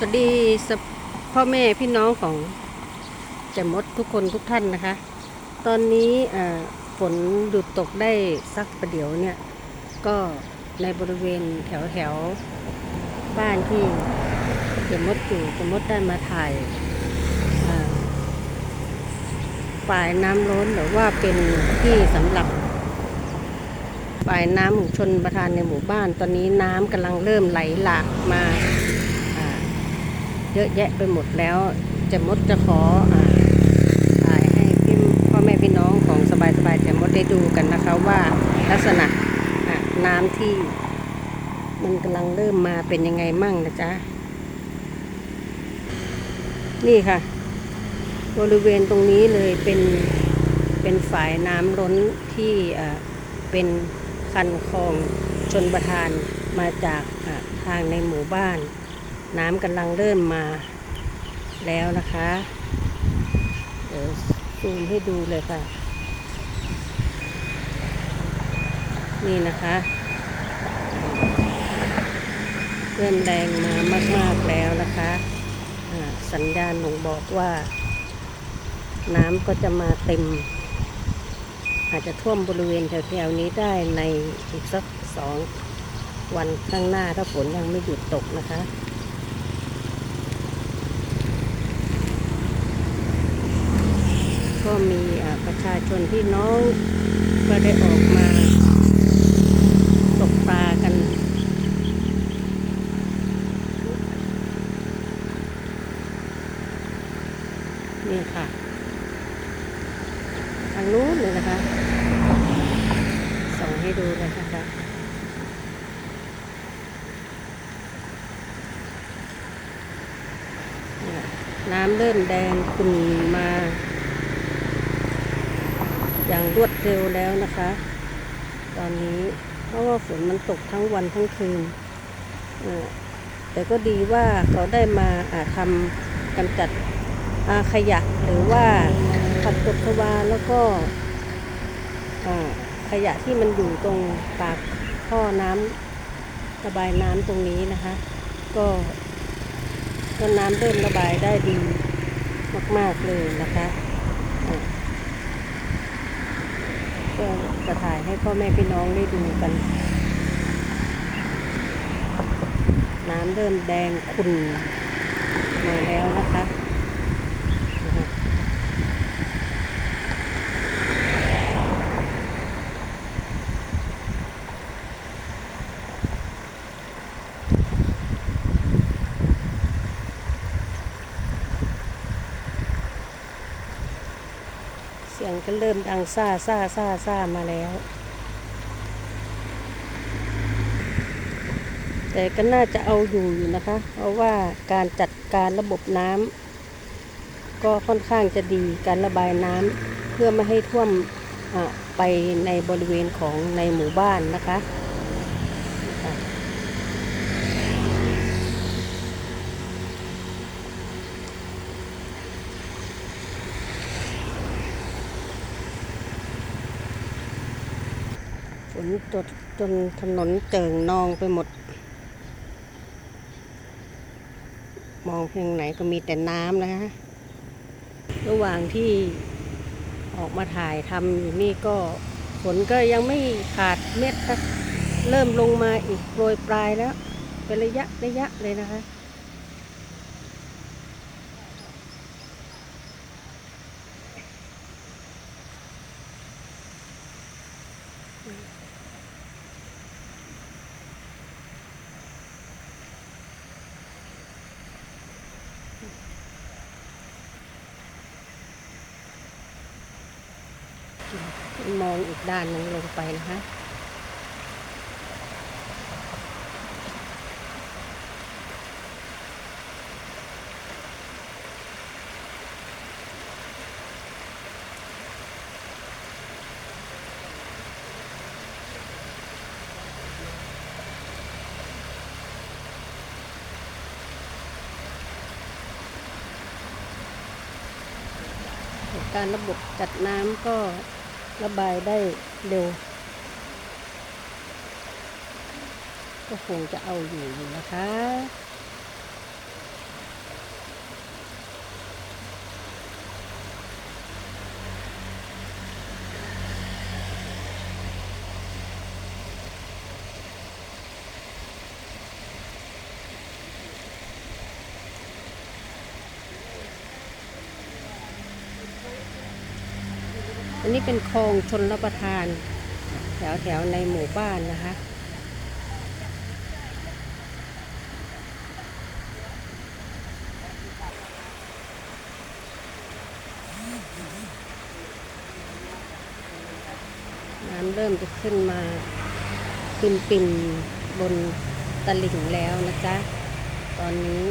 สวัสดีพ่อแม่พี่น้องของแจมดทุกคนทุกท่านนะคะ ตอนนี้ฝนหยุดตกได้สักประเดี๋ยวเนี่ย ก็ในบริเวณแถวแถวบ้านที่แจมดอยู่แจมดได้มาถ่ายฝ่ายน้ำล้นหรือว่าเป็นที่สำหรับฝ่ายน้ำของชนประทานในหมู่บ้าน ตอนนี้น้ำกำลังเริ่มไหลหลากมา เยอะแยะไปหมดแล้ว จะมดจะขอถ่ายให้พี่พ่อแม่พี่น้องของสบายสบายจะมดได้ดูกันนะคะว่าลักษณะน้ำที่มันกำลังเริ่มมาเป็นยังไงมั่งนะจ๊ะ นี่ค่ะ บริเวณตรงนี้เลยเป็นเป็นฝายน้ำล้นที่เป็นคันคลองชนประทานมาจากทางในหมู่บ้าน น้ำกำลังเริ่มมาแล้วนะคะ เดี๋ยวซูมให้ดูเลยค่ะ นี่นะคะ เริ่มแรงมามาก ๆ แล้วนะคะสัญญาณหนูบอกว่า น้ำก็จะมาเต็ม อาจจะท่วมบริเวณแถวๆนี้ได้ในอีกสักสองวันข้างหน้าถ้าฝนยังไม่หยุดตกนะคะ ก็มีประชาชนที่น้องก็ได้ออกมาตกปลากัน นี่ค่ะ ทางนู้นเลยนะคะ ส่งให้ดูเลยนะคะน้ำเริ่มแดงขุ่นมา อย่างรวดเร็วแล้วนะคะ ตอนนี้เพราะว่าฝนมันตกทั้งวันทั้งคืนแต่ก็ดีว่าเขาได้มาทำกำจัดขยะหรือว่าผักตบชวาแล้วก็ขยะที่มันอยู่ตรงปากท่อน้ำระบายน้ำตรงนี้นะคะ ก็ก็น้ำเริ่มระบายได้ดีมาก ๆ เลยนะคะ ก็จะถ่ายให้พ่อแม่พี่น้องได้ดูกัน น้ำเริ่มแดงขุ่นมาแล้วนะคะนะคะ ก็เริ่มดังซ่าซ่าซ่าซ่ามาแล้ว แต่ก็น่าจะเอาอยู่อยู่นะคะ เพราะว่าการจัดการระบบน้ำก็ค่อนข้างจะดีการระบายน้ำเพื่อไม่ให้ท่วมไปในบริเวณของในหมู่บ้านนะคะ ฝนตกจนถนนเจิ่งนองไปหมด มองเพียงไหนก็มีแต่น้ำนะคะ ระหว่างที่ออกมาถ่ายทำอยู่นี่ก็ฝนก็ยังไม่ขาดเม็ดค่ะเริ่มลงมาอีกโปรยปลายแล้ว เป็นระยะระยะเลยนะคะ มองอีกด้านหนึ่งลงไปนะคะการระบบจัดน้ำก็ ระบายได้เร็ว ก็คงจะเอาอยู่อยู่นะคะ นนี้เป็นคลองชนรับประทาน แถวแถวในหมู่บ้านนะคะ น้ำเริ่มจะขึ้นมาปิ่มปิ่มๆบนตลิ่งแล้วนะจ๊ะ ตอนนี้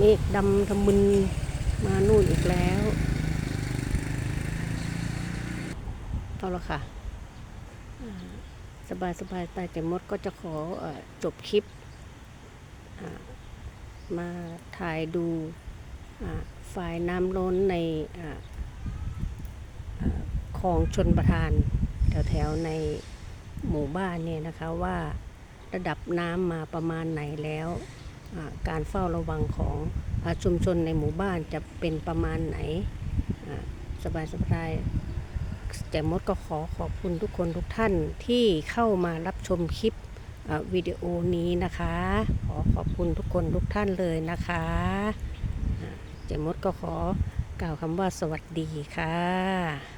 เมฆดำทะมึนมานู่นอีกแล้วเอาละค่ะสบายสบายตายแต่มดก็จะขออจบคลิป มาถ่ายดูฝ่ายน้ำล้นในออคลองชนประทาน แถวๆในหมู่บ้านเนี่ยนะคะว่าระดับน้ำมาประมาณไหนแล้ว การเฝ้าระวังของอชุมชนในหมู่บ้านจะเป็นประมาณไหนสบายสบายแต่มดก็ขอขอบคุณทุกคนทุกท่านที่เข้ามารับชมคลิปวิดีโอนี้นะคะ ขอขอบคุณทุกคนทุกท่านเลยนะคะอ่าเจมดก็ขอกล่าวคำว่าสวัสดีค่ะ